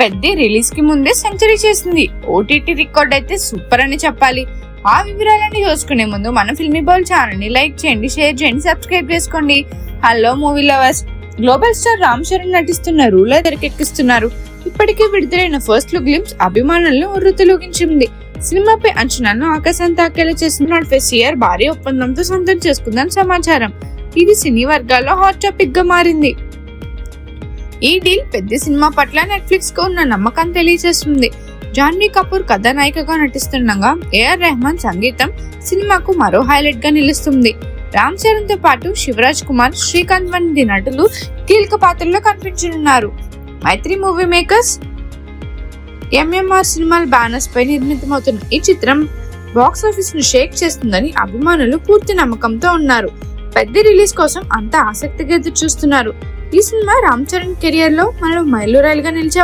పెద్ద రిలీజ్కి ముందే సెంచరీ చేసింది. ఓటీటీ రికార్డ్ అయితే సూపర్ అని చెప్పాలి. ఆ వివరాలన్నీ చూసుకునే ముందు మన ఫిల్మీ బాల్ ఛానల్ని లైక్ చేయండి షేర్ చేయండి సబ్స్క్రైబ్ చేసుకోండి. Hello movie lovers global star Ram Charan నటిస్తున్న రూలర్ తెరకెక్కిస్తున్నారు. ఇప్పటికే విడుదలైన ఫస్ట్ లుక్ గ్లిమ్స్ అభిమానులను ఉర్రుతలూగించింది. సినిమాపై అంచనాలను ఆకాశం తాకేలా చేస్తున్న ఫెసియర్ భారీ ఒప్పందంతో సొంతం చేసుకుందని సమాచారం. ఇది సినీ వర్గాల్లో హాట్ టాపిక్గా మారింది. ఈ డీల్ పెద్ద సినిమా పట్ల నెట్ఫ్లిక్స్కు ఉన్న నమ్మకం తెలియజేస్తుంది. జాన్వీ కపూర్ కథానాయికగా నటిస్తుండగా ఏఆర్ రెహమాన్ సంగీతం సినిమాకు మరో హైలైట్గా నిలుస్తుంది. రామ్ చరణ్తో పాటు శివరాజ్ కుమార్ శ్రీకాంత్ వంటి నటులు కీలక పాత్రల్లో కనిపించనున్నారు. మైత్రి మూవీ మేకర్స్ ఎంఎంఆర్ సినిమాల బ్యానర్స్ పై నిర్మితమవుతున్న ఈ చిత్రం బాక్స్ ఆఫీస్ను షేక్ చేస్తుందని అభిమానులు పూర్తి నమ్మకంతో ఉన్నారు. పెద్ద రిలీజ్ కోసం అంతా ఆసక్తిగా ఎదురు చూస్తున్నారు ఈ సినిమా రామ్ చరణ్ కెరియర్లో మరో మైలురాయిలుగా నిలిచే